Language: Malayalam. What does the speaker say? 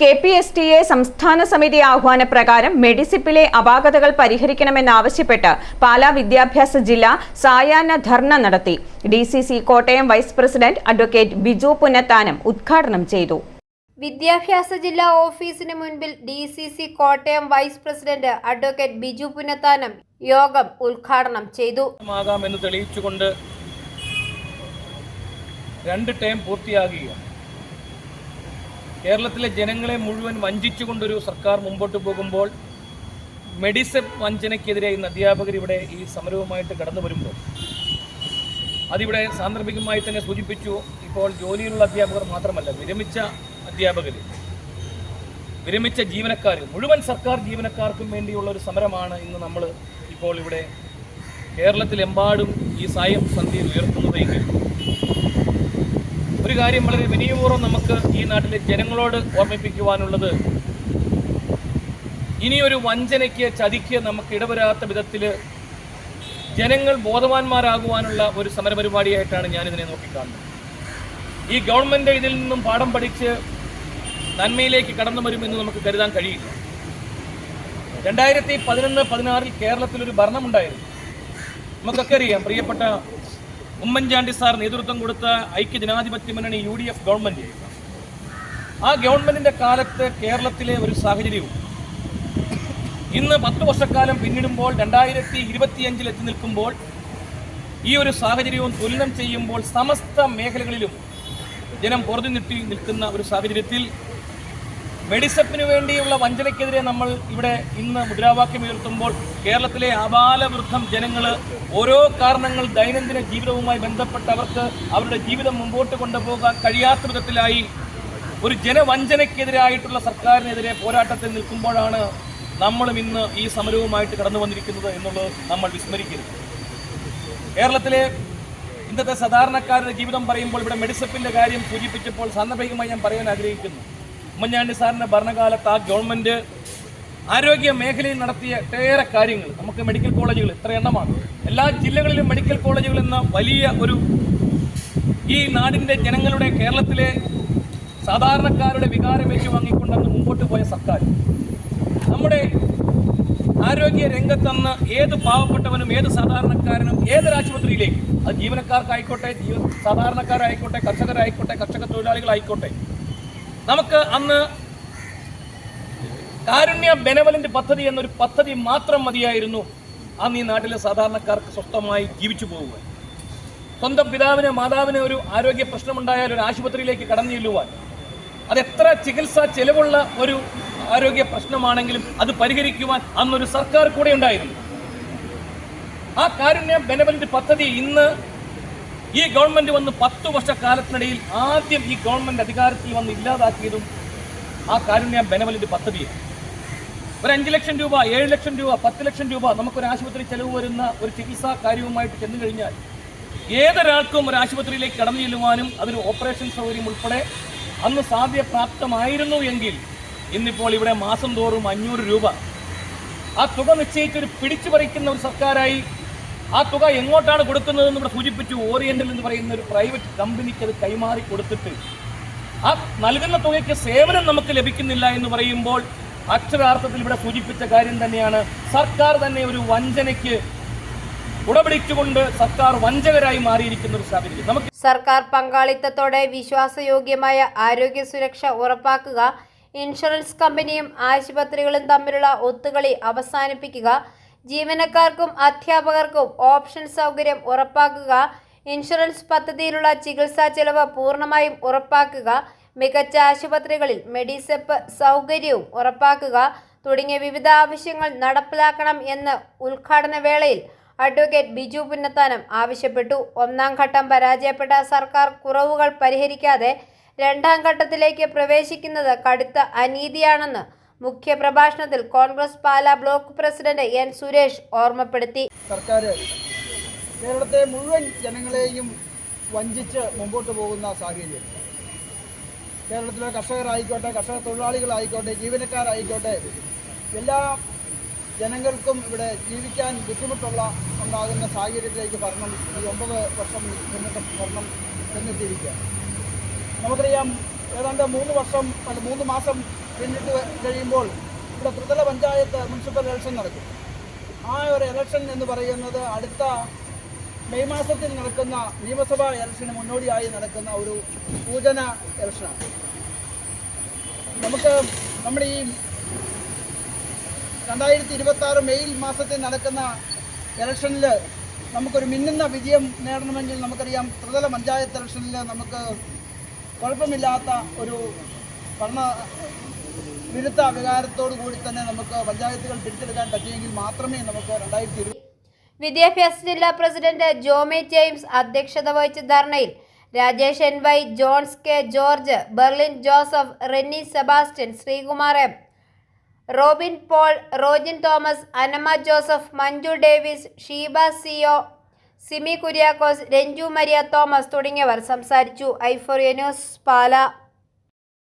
K P S T A സംസ്ഥാന സമിതി ആഹ്വാനപ്രകാരം മെഡിസിപ്പിലെ അപാകതകൾ പരിഹരിക്കണമെന്നാവശ്യപ്പെട്ട് പാലാ വിദ്യാഭ്യാസ ജില്ല സായാഹ്ന ധർണ നടത്തി. D C C Kottayam vice president advocate Biju Punnathanam ഉദ്ഘാടനം ചെയ്തു. വിദ്യാഭ്യാസ ജില്ലാ ഓഫീസിന് മുൻപിൽ D C C Kottayam vice president advocate Biju Punnathanam യോഗം ഉദ്ഘാടനം ചെയ്തു. തെളിയിച്ചുകൊണ്ട് രണ്ട് ടേം പൂർത്തിയാകുകയാണ്. കേരളത്തിലെ ജനങ്ങളെ മുഴുവൻ വഞ്ചിച്ചുകൊണ്ടൊരു സർക്കാർ മുമ്പോട്ട് പോകുമ്പോൾ മെഡിസെപ്പ് വഞ്ചനയ്ക്കെതിരെ ഇന്ന് അധ്യാപകർ ഇവിടെ ഈ സമരവുമായിട്ട് കടന്നു വരുമ്പോൾ. അതിവിടെ സാന്ദർഭികമായി തന്നെ സൂചിപ്പിച്ചു ഇപ്പോൾ ജോലിയിലുള്ള അധ്യാപകർ മാത്രമല്ല വിരമിച്ച അധ്യാപകർ വിരമിച്ച ജീവനക്കാർ മുഴുവൻ സർക്കാർ ജീവനക്കാർക്കും വേണ്ടിയുള്ള ഒരു സമരമാണ് ഇന്ന് നമ്മൾ ഇപ്പോൾ ഇവിടെ കേരളത്തിലെമ്പാടും ഈ സായം സന്ധ്യയിൽ ഉയർത്തുന്നതെങ്കിൽ ഒരു കാര്യം വളരെ വിനയപൂർവം നമുക്ക് ഈ നാട്ടിലെ ജനങ്ങളോട് ഓർമ്മിപ്പിക്കുവാനുള്ളത്. ഇനിയൊരു വഞ്ചനയ്ക്ക് ചതിക്ക് നമുക്ക് ഇടവരാത്ത വിധത്തിൽ ജനങ്ങൾ ബോധവാന്മാരാകുവാനുള്ള ഒരു സമരപരിപാടിയായിട്ടാണ് ഞാനിതിനെ നോക്കിക്കാണുന്നത്. ഈ ഗവൺമെന്റ് ഇതിൽ നിന്നും പാഠം പഠിച്ച് നന്മയിലേക്ക് കടന്നു വരുമെന്ന് നമുക്ക് കരുതാൻ കഴിയില്ല. രണ്ടായിരത്തി പതിനൊന്ന് പതിനാറിൽ കേരളത്തിലൊരു ഭരണമുണ്ടായിരുന്നു നമുക്കൊക്കെ അറിയാം പ്രിയപ്പെട്ട ഉമ്മൻചാണ്ടി സാർ നേതൃത്വം കൊടുത്ത ഐക്യ ജനാധിപത്യ മുന്നണി യു ഡി എഫ് ഗവൺമെന്റ്. ആ ഗവൺമെന്റിന്റെ കാലത്ത് കേരളത്തിലെ ഒരു സാഹചര്യവും ഇന്ന് പത്ത് വർഷക്കാലം പിന്നിടുമ്പോൾ രണ്ടായിരത്തി ഇരുപത്തിയഞ്ചിൽ എത്തി നിൽക്കുമ്പോൾ ഈ ഒരു സാഹചര്യവും തുലനം ചെയ്യുമ്പോൾ സമസ്ത മേഖലകളിലും ജനം പുറത്തു നിട്ടി നിൽക്കുന്ന ഒരു സാഹചര്യത്തിൽ മെഡിസപ്പിന് വേണ്ടിയുള്ള വഞ്ചനയ്ക്കെതിരെ നമ്മൾ ഇവിടെ ഇന്ന് മുദ്രാവാക്യം ഉയർത്തുമ്പോൾ കേരളത്തിലെ ആബാലവൃദ്ധം ജനങ്ങൾ ഓരോ കാരണങ്ങൾ ദൈനംദിന ജീവിതവുമായി ബന്ധപ്പെട്ട് അവർക്ക് അവരുടെ ജീവിതം മുമ്പോട്ട് കൊണ്ടുപോകാൻ കഴിയാത്ത വിധത്തിലായി ഒരു ജനവഞ്ചനയ്ക്കെതിരായിട്ടുള്ള സർക്കാരിനെതിരെ പോരാട്ടത്തിൽ നിൽക്കുമ്പോഴാണ് നമ്മളും ഇന്ന് ഈ സമരവുമായിട്ട് കടന്നു വന്നിരിക്കുന്നത് എന്നുള്ളത് നമ്മൾ വിസ്മരിക്കരുത് കേരളത്തിലെ ഇന്നത്തെ സാധാരണക്കാരുടെ ജീവിതം പറയുമ്പോൾ ഇവിടെ മെഡിസപ്പിന്റെ കാര്യം സൂചിപ്പിച്ചപ്പോൾ സാന്ദർഭികമായി ഞാൻ പറയാൻ ആഗ്രഹിക്കുന്നു. ഉമ്മൻചാണ്ടി സാറിന്റെ ഭരണകാലത്ത് ആ ഗവൺമെന്റ് ആരോഗ്യ മേഖലയിൽ നടത്തിയ ഒട്ടേറെ കാര്യങ്ങൾ. നമുക്ക് മെഡിക്കൽ കോളേജുകൾ ഇത്ര എണ്ണമാണ്. എല്ലാ ജില്ലകളിലും മെഡിക്കൽ കോളേജുകൾ എന്ന വലിയ ഒരു ഈ നാടിന്റെ ജനങ്ങളുടെ കേരളത്തിലെ സാധാരണക്കാരുടെ വികാരം ഏറ്റുവാങ്ങിക്കൊണ്ട് അന്ന് മുമ്പോട്ട് പോയ സർക്കാർ. നമ്മുടെ ആരോഗ്യ രംഗത്തന്ന് ഏത് പാവപ്പെട്ടവനും ഏത് സാധാരണക്കാരനും ഏതൊരു ആശുപത്രിയിലേക്ക് അത് ജീവനക്കാർക്കായിക്കോട്ടെ ജീവ സാധാരണക്കാരായിക്കോട്ടെ കർഷകരായിക്കോട്ടെ കർഷക തൊഴിലാളികളായിക്കോട്ടെ നമുക്ക് അന്ന് കാരുണ്യ ബെനവലന്റ് പദ്ധതി എന്നൊരു പദ്ധതി മാത്രം മതിയായിരുന്നു. അന്ന് ഈ നാട്ടിലെ സാധാരണക്കാർക്ക് സ്വസ്ഥമായി ജീവിച്ചു പോവുക സ്വന്തം പിതാവിന് മാതാവിന് ഒരു ആരോഗ്യ പ്രശ്നമുണ്ടായാൽ ഒരു ആശുപത്രിയിലേക്ക് കടന്നു ചെല്ലുവാൻ അത് എത്ര ചികിത്സാ ചെലവുള്ള ഒരു ആരോഗ്യ പ്രശ്നമാണെങ്കിലും അത് പരിഹരിക്കുവാൻ അന്നൊരു സർക്കാർ കൂടെ ഉണ്ടായിരുന്നു. ആ കാരുണ്യ ബെനവലന്റ് പദ്ധതി ഇന്ന് ഈ ഗവൺമെന്റ് വന്ന് പത്ത് വർഷക്കാലത്തിനിടയിൽ ആദ്യം ഈ ഗവൺമെന്റ് അധികാരത്തിൽ വന്ന് ഇല്ലാതാക്കിയതും ആ കാരുണ്യ ബെനവലിന്റെ പദ്ധതിയാണ് ഒരു അഞ്ച് ലക്ഷം രൂപ ഏഴ് ലക്ഷം രൂപ പത്ത് ലക്ഷം രൂപ നമുക്കൊരു ആശുപത്രി ചെലവ് വരുന്ന ഒരു ചികിത്സാ കാര്യവുമായിട്ട് ചെന്നു കഴിഞ്ഞാൽ ഏതൊരാൾക്കും ഒരു ആശുപത്രിയിലേക്ക് കടന്നു ചെല്ലുവാനും അതിന് ഓപ്പറേഷൻ സൗകര്യം ഉൾപ്പെടെ അന്ന് സാധ്യപ്രാപ്തമായിരുന്നു എങ്കിൽ ഇന്നിപ്പോൾ ഇവിടെ മാസം തോറും അഞ്ഞൂറ് രൂപ. ആ തുക നിശ്ചയിച്ചൊരു പിടിച്ചു പറിക്കുന്ന ഒരു സർക്കാരായി ആ തുക എങ്ങോട്ടാണ് കൊടുക്കുന്നതെന്ന് ഇവിടെ സൂചിപ്പിച്ചു. ഓറിയന്റൽ എന്ന് പറയുന്ന ഒരു പ്രൈവറ്റ് കമ്പനിക്ക് അത് കൈമാറി കൊടുത്തിട്ട് ആ നൽകുന്ന തുകയ്ക്ക് സേവനം നമുക്ക് ലഭിക്കുന്നില്ല എന്ന് പറയുമ്പോൾ അക്ഷരാർത്ഥത്തിൽ ഇവിടെ സൂചിപ്പിച്ച കാര്യം തന്നെയാണ്. സർക്കാർ തന്നെ ഒരു വഞ്ചനയ്ക്ക് ഉടപിടിച്ചുകൊണ്ട് സർക്കാർ വഞ്ചകരായി മാറിയിരിക്കുന്ന ഒരു സാഹചര്യം. നമുക്ക് സർക്കാർ പങ്കാളിത്തത്തോടെ വിശ്വാസയോഗ്യമായ ആരോഗ്യ സുരക്ഷ ഉറപ്പാക്കുക ഇൻഷുറൻസ് കമ്പനിയും ആശുപത്രികളും തമ്മിലുള്ള ഒത്തുകളി അവസാനിപ്പിക്കുക ജീവനക്കാർക്കും അധ്യാപകർക്കും ഓപ്ഷൻ സൗകര്യം ഉറപ്പാക്കുക ഇൻഷുറൻസ് പദ്ധതിയിലുള്ള ചികിത്സാ ചെലവ് പൂർണമായും ഉറപ്പാക്കുക മികച്ച ആശുപത്രികളിൽ മെഡിസെപ്പ് സൗകര്യവും ഉറപ്പാക്കുക തുടങ്ങിയ വിവിധ ആവശ്യങ്ങൾ നടപ്പിലാക്കണം എന്ന് ഉദ്ഘാടന വേളയിൽ അഡ്വക്കേറ്റ് ബിജു പുന്നത്താനം ആവശ്യപ്പെട്ടു. ഒന്നാം ഘട്ടം പരാജയപ്പെട്ട സർക്കാർ കുറവുകൾ പരിഹരിക്കാതെ രണ്ടാം ഘട്ടത്തിലേക്ക് പ്രവേശിക്കുന്നത് കടുത്ത അനീതിയാണെന്ന് മുഖ്യപ്രഭാഷണത്തിൽ Congress Pala block president N Suresh ഓർമ്മപ്പെടുത്തി. സർക്കാർ കേരളത്തെ മുഴുവൻ ജനങ്ങളെയും വഞ്ചിച്ച് മുമ്പോട്ട് പോകുന്ന സാഹചര്യം. കേരളത്തിലെ കർഷകരായിക്കോട്ടെ കർഷക തൊഴിലാളികളായിക്കോട്ടെ ജീവനക്കാരായിക്കോട്ടെ എല്ലാ ജനങ്ങൾക്കും ഇവിടെ ജീവിക്കാൻ ബുദ്ധിമുട്ടുള്ള ഉണ്ടാകുന്ന സാഹചര്യത്തിലേക്ക് ഭരണം ഈ ഒമ്പത് വർഷം മുന്നോട്ട് ഭരണം ചെന്നെത്തിയിരിക്കുക നമുക്കറിയാം ഏതാണ്ട് മൂന്ന് വർഷം അല്ല മൂന്ന് മാസം പിന്നിട്ട് കഴിയുമ്പോൾ ഇവിടെ ത്രിതല പഞ്ചായത്ത് മുനിസിപ്പൽ ഇലക്ഷൻ നടക്കും. ആ ഒരു ഇലക്ഷൻ എന്ന് പറയുന്നത് അടുത്ത മെയ് മാസത്തിൽ നടക്കുന്ന നിയമസഭാ ഇലക്ഷന് മുന്നോടിയായി നടക്കുന്ന ഒരു സൂചന ഇലക്ഷനാണ്. നമുക്ക് നമ്മുടെ ഈ രണ്ടായിരത്തി ഇരുപത്തി ആറ് മെയ് മാസത്തിൽ നടക്കുന്ന ഇലക്ഷനിൽ നമുക്കൊരു മിന്നുന്ന വിജയം നേടണമെങ്കിൽ നമുക്കറിയാം ത്രിതല പഞ്ചായത്ത് ഇലക്ഷനിൽ നമുക്ക് കുഴപ്പമില്ലാത്ത ഒരു ഭരണ വിരുദ്ധ വികാരത്തോടു കൂടി തന്നെ നമുക്ക് പഞ്ചായത്തുകൾ പിടിച്ചെടുക്കാൻ പറ്റിയെങ്കിൽ മാത്രമേ നമുക്ക് രണ്ടായിരത്തി വിദ്യാഭ്യാസ ജില്ലാ പ്രസിഡന്റ് ജോമി ജെയിംസ് അധ്യക്ഷത വഹിച്ച ധർണയിൽ Rajesh N Y Johns K George Berlin Joseph Renny Sebastian Sreekumar M. Robin Paul Rojin Thomas Anama Joseph Manju Davis Sheeba Siyo Simi Kuriakose Ranju Maria Thomas തുടങ്ങിയവർ സംസാരിച്ചു. ഐഫോറിയ ന്യൂസ് പാല.